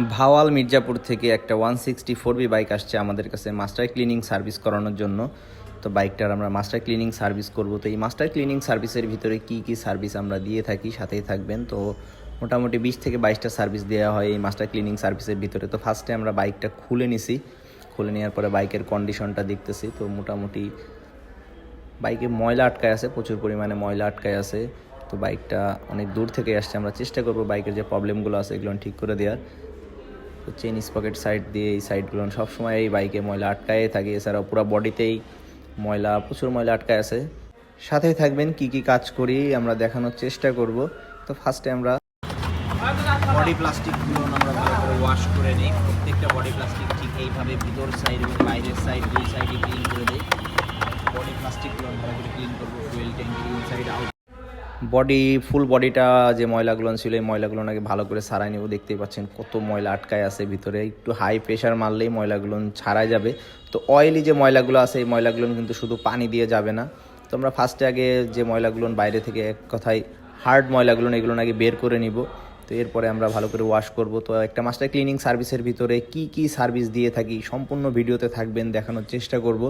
ভাওয়াল মির্জাপুর থেকে একটা one sixty four B bike আসছে আমাদের কাছে মাস্টার ক্লিনিং সার্ভিস করানোর জন্য। তো বাইকটার আমরা মাস্টার ক্লিনিং সার্ভিস করব। তো এই মাস্টার ক্লিনিং সার্ভিসের ভিতরে কি কি সার্ভিস আমরা দিয়ে থাকি সাথেই থাকবেন। তো মোটামুটি বিশ থেকে বাইশটা সার্ভিস দেওয়া হয় এই মাস্টার ক্লিনিং সার্ভিসের ভিতরে। তো ফার্স্টে আমরা বাইকটা খুলে নিছি। খুলে নেওয়ার পরে বাইকের কন্ডিশনটা দেখতেছি। তো মোটামুটি বাইকে ময়লা আটকায় আছে, প্রচুর পরিমাণে ময়লা আটকায় আছে। তো বাইকটা অনেক দূর থেকে আসছে। আমরা চেষ্টা করব বাইকের যে প্রবলেমগুলো আছে, এগুলো ঠিক করে দেওয়ার। তো চেন স্পকেট সাইড দিয়ে এই সাইডগুলো সবসময় এই বাইকে ময়লা আটকায় থাকে, এছাড়াও পুরো বডিতেই ময়লা, প্রচুর ময়লা আটকায় আছে। সাথে থাকবেন, কি কি কাজ করি আমরা দেখানোর চেষ্টা করব। তো ফার্স্টে আমরা বডি প্লাস্টিকগুলো আমরা ভালো করে ওয়াশ করে নিই। প্রত্যেকটা বডি প্লাস্টিক ঠিক এইভাবে ভিতর সাইড এবং বাইরের সাইড দুই সাইডে ক্লিন করে দিই। বডি প্লাস্টিকগুলো ভালো করে ক্লিন করব ফুয়েল ট্যাঙ্কি ইনসাইড আউট বডি ফুল বডিটা যে ময়লাগুলো ছিল, এই ময়লাগুলো নাকি ভালো করে সারাই নেব। দেখতেই পাচ্ছেন কত ময়লা আটকায় আছে ভিতরে। একটু হাই প্রেশার মারলেই ময়লাগুলো ছাড়াই যাবে। তো অয়েলি যে ময়লাগুলো আছে, এই ময়লাগুলো কিন্তু শুধু পানি দিয়ে যাবে না। তো আমরা ফার্স্টে আগে যে ময়লাগুলো বাইরে থেকে এক কথায় হার্ড ময়লাগুলো, এগুলো নাকি বের করে নিব। তো এরপরে আমরা ভালো করে ওয়াশ করব। তো একটা মাস্টার ক্লিনিং সার্ভিসের ভিতরে কি কি সার্ভিস দিয়ে থাকি, সম্পূর্ণ ভিডিওতে থাকবেন, দেখানোর চেষ্টা করব।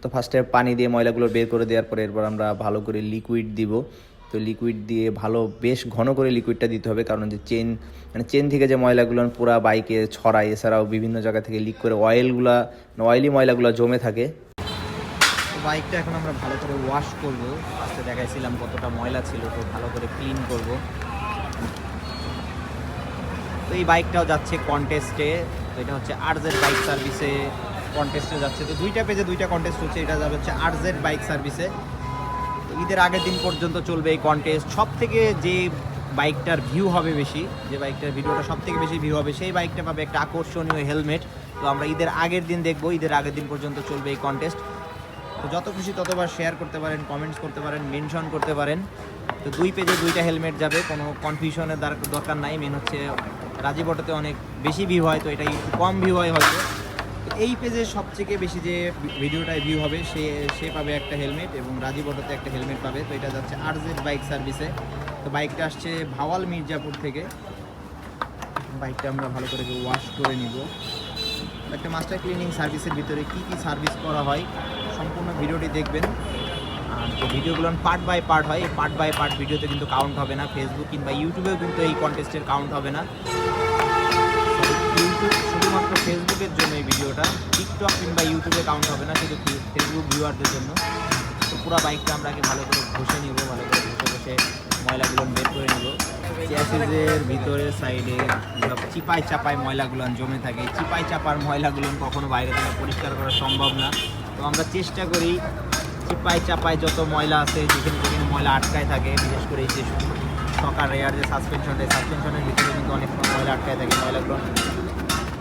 তো ফার্স্টে পানি দিয়ে ময়লাগুলো বের করে দেওয়ার পরে এরপর আমরা ভালো করে লিকুইড দিব। তো লিকুইড দিয়ে ভালো, বেশ ঘন করে লিকুইডটা দিতে হবে। কারণ যে চেন মানে চেন থেকে যে ময়লাগুলো পুরা বাইকে ছড়ায়, এছাড়াও বিভিন্ন জায়গা থেকে লিক করে অয়েলগুলা অয়েলি ময়লাগুলো জমে থাকে। বাইকটা এখন আমরা ভালো করে ওয়াশ করব। ফার্স্টে দেখাইছিলাম কতটা ময়লা ছিল, তো ভালো করে ক্লিন করব। তো এই বাইকটাও যাচ্ছে কন্টেস্টে তো এটা হচ্ছে আরজেড বাইক সার্ভিসে কন্টেস্টে যাচ্ছে। তো দুইটা পেজে দুইটা কন্টেস্ট হচ্ছে। এটা যাবে হচ্ছে আরজেড বাইক সার্ভিসে ঈদের আগের দিন পর্যন্ত চলবে এই কন্টেস্ট সব থেকে যে বাইকটার ভিউ হবে বেশি, যে বাইকটার ভিডিওটা সব থেকে বেশি ভিউ হবে, সেই বাইকটা পাবে একটা আকর্ষণীয় হেলমেট তো আমরা ঈদের আগের দিন দেখব, ঈদের আগের দিন পর্যন্ত চলবে এই কন্টেস্ট তো যত খুশি ততবার শেয়ার করতে পারেন কমেন্টস করতে পারেন মেনশন করতে পারেন। তো দুই পেজে দুইটা হেলমেট যাবে, কোনো কনফিউশনের দরকার নাই। মেন হচ্ছে রাজীব অটোতে অনেক বেশি ভিউ হয়, তো এটা একটু কম ভিউ হয় হয়তো। এই পেজে সবথেকে বেশি যে ভি- ভিডিওটায় ভিউ হবে, সে সে পাবে একটা হেলমেট এবং রাজীব অটোতে একটা হেলমেট পাবে। তো এটা যাচ্ছে আরজেড বাইক সার্ভিসে তো বাইকটা আসছে ভাওয়াল মির্জাপুর থেকে। বাইকটা আমরা ভালো করে ওয়াশ করে নিব। একটা মাস্টার ক্লিনিং সার্ভিসের ভিতরে কি কি সার্ভিস করা হয়, সম্পূর্ণ ভিডিওটি দেখবেন। আর যে ভিডিওগুলো পার্ট বাই পার্ট হয় পার্ট বাই পার্ট ভিডিওতে কিন্তু কাউন্ট হবে না। ফেসবুক কিংবা ইউটিউবেও কিন্তু এই কন্টেস্টের কাউন্ট হবে না। ইউটিউব শুধুমাত্র ফেসবুকের জন্য এই ভিডিওটা। টিকটক কিংবা ইউটিউবে কাউন্ট হবে না, শুধু ফেসবুক ভিউয়ারদের জন্য। তো পুরো বাইকটা আমরা আগে ভালো করে ঘষে নিব, ভালো করে ঘষে ঘষে ময়লাগুলো বের করে নিব। চ্যাসিসের ভিতরে সাইডে সব চিপাই চাপাই ময়লাগুলো জমে থাকে। চিপাই চাপার ময়লাগুলো কখনো বাইরে থেকে পরিষ্কার করা সম্ভব না। তো আমরা চেষ্টা করি চিপাই চাপায় যত ময়লা আছে, যেখানে যেখানে ময়লা আটকায় থাকে, বিশেষ করে এই যে সকার রেয়ার যে সাসপেনশনটা সাসপেনশনের ভিতরে কিন্তু অনেক ময়লা আটকায় থাকে, ময়লাগুলো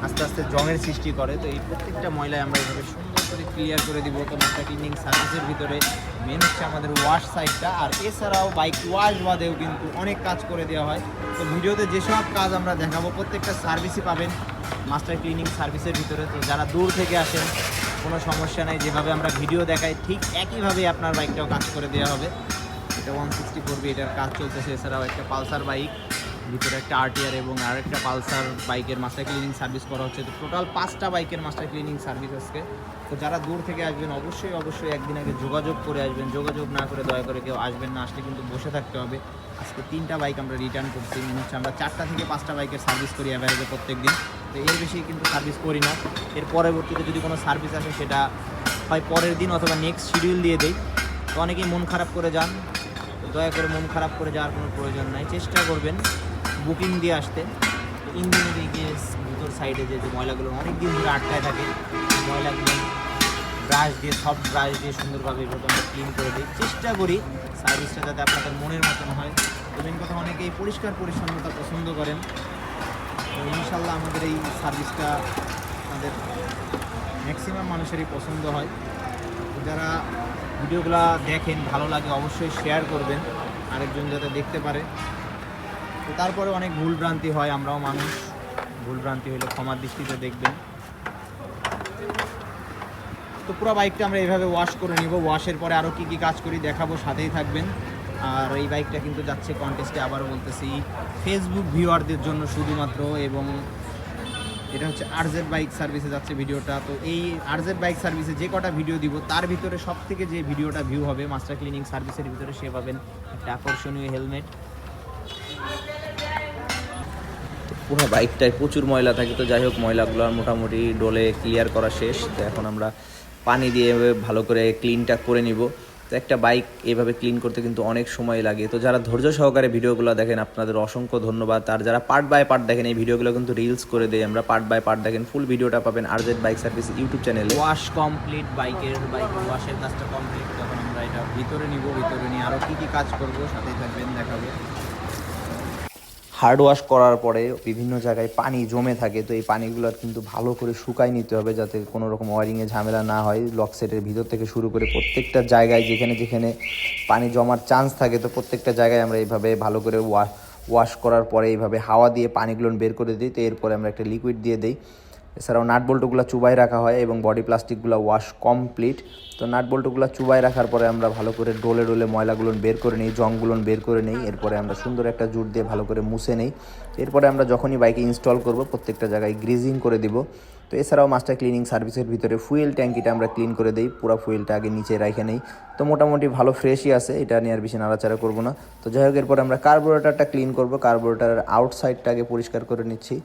আস্তে আস্তে জঙের সৃষ্টি করে। তো এই প্রত্যেকটা ময়লায় আমরা এইভাবে সুন্দর করে ক্লিয়ার করে দিব। তো মাস্টার ক্লিনিং সার্ভিসের ভিতরে। মেন হচ্ছে আমাদের ওয়াশ সাইডটা আর এছাড়াও বাইক ওয়াশ বাদেও কিন্তু অনেক কাজ করে দেওয়া হয়। তো ভিডিওতে যেসব কাজ আমরা দেখাবো, প্রত্যেকটা সার্ভিসই পাবেন মাস্টার ক্লিনিং সার্ভিসের ভিতরে। তো যারা দূর থেকে আসেন, কোনো সমস্যা নেই। যেভাবে আমরা ভিডিও দেখাই, ঠিক একইভাবে আপনার বাইকটাও কাজ করে দেওয়া হবে। এটা ওয়ান সিক্সটি ফোর এটার কাজ চলতেছে। এছাড়াও একটা পালসার বাইক ভিতরে একটা আরটিআর এবং আরেকটা পালসার বাইকের মাস্টার ক্লিনিং সার্ভিস করা হচ্ছে। তো টোটাল পাঁচটা বাইকের মাস্টার ক্লিনিং সার্ভিস আজকে। তো যারা দূর থেকে আসবেন, অবশ্যই অবশ্যই একদিন আগে যোগাযোগ করে আসবেন। যোগাযোগ না করে দয়া করে কেউ আসবেন না আসলে কিন্তু বসে থাকতে হবে। আজকে তিনটা বাইক আমরা রিটার্ন করছি। মনে হচ্ছে আমরা চারটা থেকে পাঁচটা বাইকের সার্ভিস করি অ্যাভারেজে প্রত্যেক দিন তো এর বেশি কিন্তু সার্ভিস করি না। এর পরবর্তীতে যদি কোনো সার্ভিস আসে, সেটা হয় পরের দিন অথবা নেক্সট শিডিউল দিয়ে দেই। তো অনেকেই মন খারাপ করে যান। দয়া করে মন খারাপ করে যাওয়ার কোনো প্রয়োজন নাই। চেষ্টা করবেন। বুকিং দিয়ে আসতে। ইঞ্জিনের গিয়ে ভিতর সাইডে যে ময়লাগুলো অনেক দিন ধরে আটকায় থাকে ময়লাগুলো ব্রাশ দিয়ে সব ব্রাশ দিয়ে সুন্দরভাবে এগুলো আমরা ক্লিন করে দিই। চেষ্টা করি সার্ভিসটা যাতে আপনাদের মনের মতন হয়। মেন কথা অনেকেই পরিষ্কার পরিচ্ছন্নতা পছন্দ করেন। তো ইনশাল্লাহ আমাদের এই সার্ভিসটা আমাদের ম্যাক্সিমাম মানুষেরই পছন্দ হয়। যারা ভিডিওগুলো দেখেন, ভালো লাগে অবশ্যই শেয়ার করবেন। আরেকজন যাতে দেখতে পারে। তো তারপরে অনেক ভুল ভ্রান্তি হয়, আমরাও মানুষ। ভুল ভ্রান্তি হলে ক্ষমার দৃষ্টিতে দেখবেন। তো পুরো বাইকটা আমরা এইভাবে ওয়াশ করে নিব। ওয়াশের পরে আরও কী কী কাজ করি দেখাবো, সাথেই থাকবেন। আর এই বাইকটা কিন্তু যাচ্ছে কন্টেস্টে আবার বলতেছি ফেসবুক ভিউয়ারদের জন্য শুধুমাত্র এবং এটা হচ্ছে আরজেড বাইক সার্ভিসে যাচ্ছে ভিডিওটা। তো এই আরজেড বাইক সার্ভিসে যে কটা ভিডিও দিব, তার ভিতরে সব থেকে যে ভিডিওটা ভিউ হবে মাস্টার ক্লিনিং সার্ভিসের ভিতরে সে পাবেন একটা আকর্ষণীয় হেলমেট পুরো বাইকটায় প্রচুর ময়লা থাকে। তো যাই হোক, ময়লাগুলো আর মোটামুটি ডোলে ক্লিয়ার করা শেষ। তো এখন আমরা পানি দিয়ে ভালো করে ক্লিনটা করে নিব। তো একটা বাইক এভাবে ক্লিন করতে কিন্তু অনেক সময় লাগে। তো যারা ধৈর্য সহকারে ভিডিওগুলো দেখেন, আপনাদের অসংখ্য ধন্যবাদ। আর যারা পার্ট বাই পার্ট দেখেন, এই ভিডিওগুলো কিন্তু রিলস করে দেয় আমরা পার্ট বাই পার্ট দেখেন ফুল ভিডিওটা পাবেন আরজেড বাইক সার্ভিস ইউটিউব চ্যানেলে ওয়াশ কমপ্লিট বাইকের বাইক ওয়াশের কাজটা কমপ্লিট তখন আমরা এটা ভিতরে নিব, ভিতরে নিয়ে আরও কী কী কাজ করব সাথে থাকবেন, দেখাবো। হার্ড ওয়াশ করার পরে বিভিন্ন জায়গায় পানি জমে থাকে, তো এই পানিগুলো কিন্তু ভালো করে শুকাই নিতে হবে যাতে কোনো রকম ওয়ারিংয়ে ঝামেলা না হয়। লক সেটের ভিতর থেকে শুরু করে প্রত্যেকটা জায়গায় যেখানে যেখানে পানি জমার চান্স থাকে, তো প্রত্যেকটা জায়গায় আমরা এইভাবে ভালো করে ওয়াশ ওয়াশ করার পরে এইভাবে হাওয়া দিয়ে পানিগুলো বের করে দিই, তো এরপরে আমরা একটা লিকুইড দিয়ে দিই। এছাড়াও নাট বল্টুগুলো চুবাই রাখা হয় এবং বডি প্লাস্টিকগুলো ওয়াশ কমপ্লিট। তো নাট বল্টুগুলো চুবাই রাখার পরে আমরা ভালো করে ডোলে ডোলে ময়লাগুলো বের করে নিই, জংগুলো বের করে নিই। এরপরে আমরা সুন্দর একটা জুট দিয়ে ভালো করে মুছে নেই। এরপরে আমরা যখনই বাইকে ইনস্টল করব, প্রত্যেকটা জায়গায় গ্রিজিং করে দিব। তো এছাড়াও মাস্টার ক্লিনিং সার্ভিসের ভিতরে ফুয়েল ট্যাঙ্কিটা আমরা ক্লিন করে দিই, পুরো ফুয়েলটা আগে নিচে রাখে নেই। তো মোটামুটি ভালো ফ্রেশই আছে, এটা নিয়ে আর বেশি নাড়াচাড়া করব না। তো যাই হোক, এরপর আমরা কার্বোরেটারটা ক্লিন করব কার্বোরেটারের আউটসাইডটা আগে পরিষ্কার করে নিচ্ছি।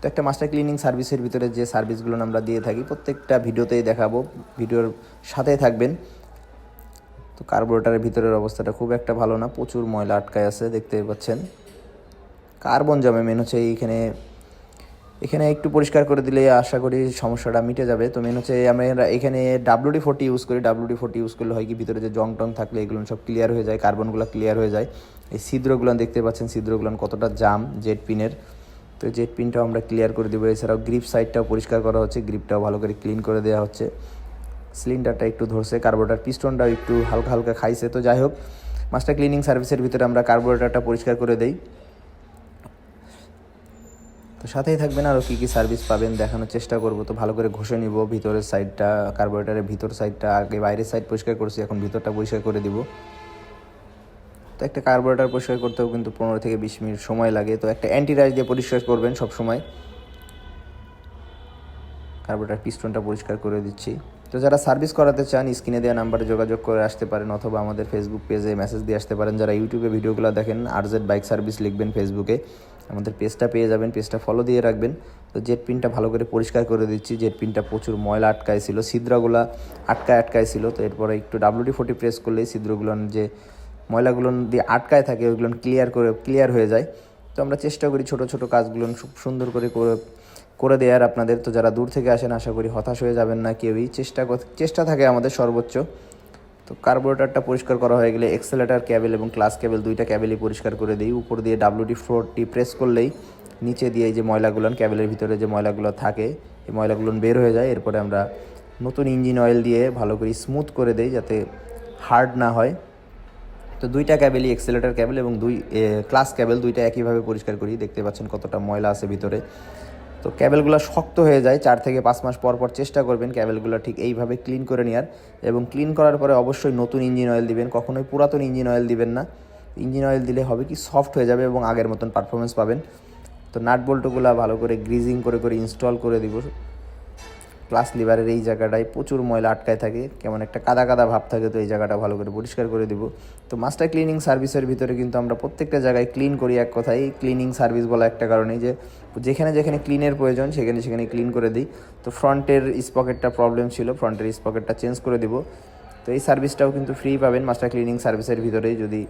তো একটা মাস্টার ক্লিনিং সার্ভিসের ভিতরে যে সার্ভিসগুলো আমরা দিয়ে থাকি, প্রত্যেকটা ভিডিওতেই দেখাবো। ভিডিওর সাথে থাকবেন। তো কার্বোরেটারের ভিতরের অবস্থাটা খুব একটা ভালো না, প্রচুর ময়লা আটকায় আছে দেখতে পাচ্ছেন। কার্বন জমে মেন হচ্ছে এইখানে, এখানে একটু পরিষ্কার করে দিলে আশা করি সমস্যাটা মিটে যাবে। তো মেন হচ্ছে আমরা এখানে ডাব্লিউডি ফোর্টি ইউজ করি। ডাব্লিউডি ফোর্টি ইউজ করলে হয় কি, ভিতরে যে জং টং থাকলে এগুলো সব ক্লিয়ার হয়ে যায় কার্বনগুলো ক্লিয়ার হয়ে যায়। এই ছিদ্রগুলো দেখতে পাচ্ছেন, ছিদ্রগুলো কতটা জাম জেট পিনের তো জেট পিনটাও আমরা ক্লিয়ার করে দেবো। এছাড়াও গ্রিপ সাইডটাও পরিষ্কার করা হচ্ছে গ্রিপটাও ভালো করে ক্লিন করে দেওয়া হচ্ছে। সিলিন্ডারটা একটু ধরছে কার্বোরেটার পিস্টনটাও একটু হালকা হালকা খাইছে। তো যাই হোক মাস্টার ক্লিনিং সার্ভিসের ভিতরে আমরা কার্বোরেটারটা পরিষ্কার করে দেই। তো সাথেই থাকবেন আরও কী কী সার্ভিস পাবেন দেখানোর চেষ্টা করব। তো ভালো করে ঘষে নিব, ভিতরের সাইডটা কার্বোরেটারের ভিতর সাইডটা আগে বাইরের সাইড পরিষ্কার করছি, এখন ভিতরটা পরিষ্কার করে দিব। তো একটা কার্বোরেটার পরিষ্কার করতেও কিন্তু পনেরো থেকে বিশ মিনিট সময় লাগে। তো একটা অ্যান্টিরাইজ দিয়ে পরিষ্কার করবেন সব সময় কার্বোরেটার পিস্টনটা পরিষ্কার করে দিচ্ছি। তো যারা সার্ভিস করাতে চান, স্ক্রিনে দেওয়া নাম্বারে যোগাযোগ করে আসতে পারেন অথবা আমাদের ফেসবুক পেজে মেসেজ দিয়ে আসতে পারেন। যারা ইউটিউবে ভিডিওগুলো দেখেন আরজেড বাইক সার্ভিস লিখবেন ফেসবুকে আমাদের পেজটা পেয়ে যাবেন পেজটা ফলো দিয়ে রাখবেন। তো জেট পিনটা ভালো করে পরিষ্কার করে দিচ্ছি। জেট পিনটা প্রচুর ময়লা আটকায় ছিল, ছিদ্রগুলো আটকায় আটকায় ছিল। তো এরপরে একটু ডাব্লিউডি ফোর্টি প্রেস করলেই ছিদ্রগুলো যে ময়লাগুলো দিয়ে আটকায় থাকে, ওইগুলো ক্লিয়ার করে ক্লিয়ার হয়ে যায়। তো আমরা চেষ্টা করি ছোট ছোট কাজগুলো খুব সুন্দর করে করে করে দেওয়ার আপনাদের তো যারা দূর থেকে আসেন, আশা করি হতাশ হয়ে যাবেন না কেউই। চেষ্টা চেষ্টা থাকে আমাদের সর্বোচ্চ। তো কার্বোরেটারটা পরিষ্কার করা হয়ে গেলে এক্সেলেটার ক্যাবেল এবং ক্লাস ক্যাবেল দুইটা ক্যাবেলই পরিষ্কার করে দিই। উপর দিয়ে ডাব্লিউডি ফ্লোরটি প্রেস করলেই নিচে দিয়ে যে ময়লাগুলো ক্যাবেলের ভিতরে যে ময়লাগুলো থাকে, এই ময়লাগুলো বের হয়ে যায়। এরপরে আমরা নতুন ইঞ্জিন অয়েল দিয়ে ভালো করে স্মুথ করে দেই যাতে হার্ড না হয়। তো দুইটা ক্যাবেলই এক্সেলেটার ক্যাবেল এবং দুই ক্লাস ক্যাবেল দুইটা একইভাবে পরিষ্কার করি। দেখতে পাচ্ছেন কতটা ময়লা আছে ভিতরে। তো ক্যাবেলগুলো শক্ত হয়ে যায়, চার থেকে পাঁচ মাস পর পর চেষ্টা করবেন ক্যাবেলগুলো ঠিক এইভাবে ক্লিন করে নেওয়ার এবং ক্লিন করার পরে অবশ্যই নতুন ইঞ্জিন অয়েল দিবেন, কখনোই পুরাতন ইঞ্জিন অয়েল দিবেন না। ইঞ্জিন অয়েল দিলে হবে কি সফট হয়ে যাবে এবং আগের মতন পারফরমেন্স পাবেন। তো নাট বল্টুগুলো ভালো করে গ্রিজিং করে করে ইনস্টল করে দিব। প্লাস লিভারের এই জায়গাটায় প্রচুর ময়লা আটকায় থাকে, কেমন একটা কাদা কাদা ভাব থাকে, তো এই জায়গাটা ভালো করে পরিষ্কার করে দিব। তো মাস্টার ক্লিনিং সার্ভিসের ভিতরে কিন্তু আমরা প্রত্যেকটা জায়গায় ক্লিন করি এক কথায় ক্লিনিং সার্ভিস বলা একটা কারণেই যে, যেখানে যেখানে ক্লিনের প্রয়োজন, সেখানে সেখানে ক্লিন করে দিই। তো ফ্রন্টের স্পকেটটা প্রবলেম ছিল ফ্রন্টের স্পকেটটা চেঞ্জ করে দিব। তো এই সার্ভিসটাও কিন্তু ফ্রি পাবেন মাস্টার ক্লিনিং সার্ভিসের ভিতরেই যদি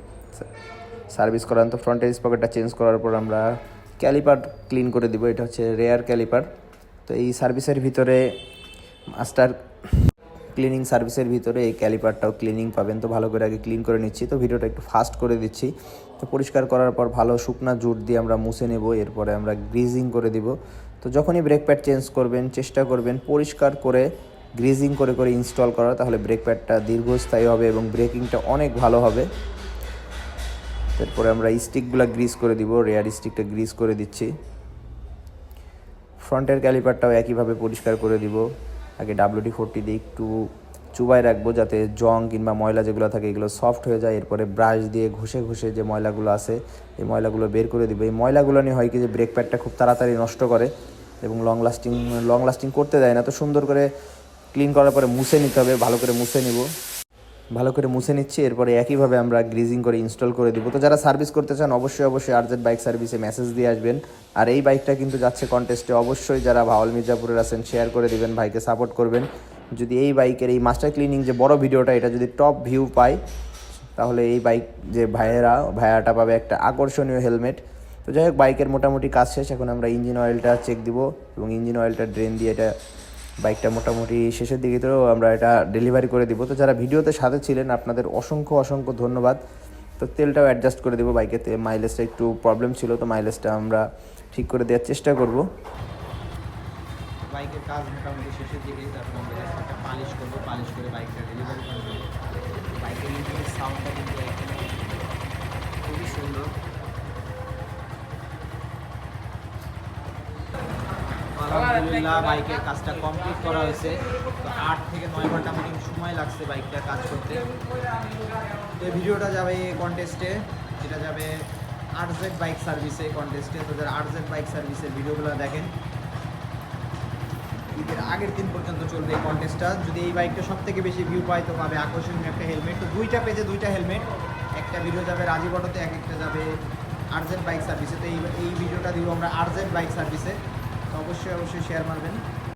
সার্ভিস করান, তো ফ্রন্টের স্পকেটটা চেঞ্জ করার পর আমরা ক্যালিপার ক্লিন করে দিব, এটা হচ্ছে রেয়ার ক্যালিপার তো এই সার্ভিসের ভিতরে মাস্টার ক্লিনিং সার্ভিসের ভিতরে এই ক্যালিপারটাও ক্লিনিং পাবেন। তো ভালো করে আগে ক্লিন করে নিচ্ছি। তো ভিডিওটা একটু ফাস্ট করে দিচ্ছি। তো পরিষ্কার করার পর ভালো শুকনা জুট দিয়ে আমরা মুছে নেব। এরপরে আমরা গ্রিজিং করে দিব। তো যখনই ব্রেক প্যাড চেঞ্জ করবেন, চেষ্টা করবেন পরিষ্কার করে গ্রিজিং করে করে ইনস্টল করা, তাহলে ব্রেক প্যাডটা দীর্ঘস্থায়ী হবে এবং ব্রেকিংটা অনেক ভালো হবে। তারপরে আমরা স্টিকগুলো গ্রিজ করে দিব। রেয়ার স্টিকটা গ্রিজ করে দিচ্ছি। ফ্রন্টের ক্যালিপারটাও একইভাবে পরিষ্কার করে দিব। আগে ডাব্লিউডি ফোরটি দিয়ে একটু চুবাই রাখব যাতে জং কিংবা ময়লা যেগুলো থাকে এগুলো সফট হয়ে যায়। এরপরে ব্রাশ দিয়ে ঘষে ঘষে যে ময়লাগুলো আছে, এই ময়লাগুলো বের করে দিব। এই ময়লাগুলো নিয়ে হয় কি যে ব্রেক প্যাডটা খুব তাড়াতাড়ি নষ্ট করে এবং লং লাস্টিং লং লাস্টিং করতে দেয় না। তো সুন্দর করে ক্লিন করার পরে মুছে নিতে হবে, ভালো করে মুছে নিব। ভালো করে মুছে নিচ্ছি, এরপরে একইভাবে আমরা গ্রিজিং করে ইনস্টল করে দেবো। তো যারা সার্ভিস করতে চান, অবশ্যই অবশ্যই আরজেড বাইক সার্ভিসে মেসেজ দিয়ে আসবেন। আর এই বাইকটা কিন্তু যাচ্ছে কন্টেস্টে অবশ্যই যারা ভাওয়াল মির্জাপুরের আছেন শেয়ার করে দিবেন, ভাইকে সাপোর্ট করবেন। যদি এই বাইকের এই মাস্টার ক্লিনিং যে বড় ভিডিওটা, এটা যদি টপ ভিউ পায়, তাহলে এই বাইক যে ভাইয়েরা, ভাইয়াটা পাবে একটা আকর্ষণীয় হেলমেট তো যাই হোক বাইকের মোটামুটি কাজ শেষ। এখন আমরা ইঞ্জিন অয়েলটা চেক দিব এবং ইঞ্জিন অয়েলটা ড্রেন দিয়ে এটা বাইকটা মোটামুটি শেষের দিকে তো আমরা এটা ডেলিভারি করে দিব। তো যারা ভিডিওতে সাথে ছিলেন, আপনাদের অসংখ্য অসংখ্য ধন্যবাদ। তো তেলটাও অ্যাডজাস্ট করে দেবো বাইকে মাইলেজটা একটু প্রবলেম ছিল, তো মাইলেজটা আমরা ঠিক করে দেওয়ার চেষ্টা করব। বাইকের কাজ মোটামুটি শেষের দিকে, তারপর আমরা পালিশ করব। পালিশ করে বাইকটা ডেলিভারি করে দেবো বাইকের ইঞ্জিনের সাউন্ডটা কিন্তু একদম খুবই সুন্দর আলহামদুলিল্লাহ বাইকের কাজটা কমপ্লিট করা হয়েছে। তো আট থেকে নয় ঘণ্টা মতো সময় লাগছে বাইকটা কাজ করতে। তো ভিডিওটা যাবে কন্টেস্টে যেটা যাবে আরজেড বাইক সার্ভিসে কন্টেস্টে তো যারা আরজেড বাইক সার্ভিসের ভিডিওগুলো দেখেন, ঈদের আগের দিন পর্যন্ত চলবে এই কন্টেস্টটা যদি এই বাইকটা সব থেকে বেশি ভিউ পায়, তো পাবে আকর্ষণীয় একটা হেলমেট তো দুইটা পেজে দুইটা হেলমেট একটা ভিডিও যাবে রাজীব অটোতে, এক একটা যাবে আরজেড বাইক সার্ভিসে তো এই এই ভিডিওটা দিব আমরা আরজেড বাইক সার্ভিসে অবশ্যই অবশ্যই শেয়ার মারবেন।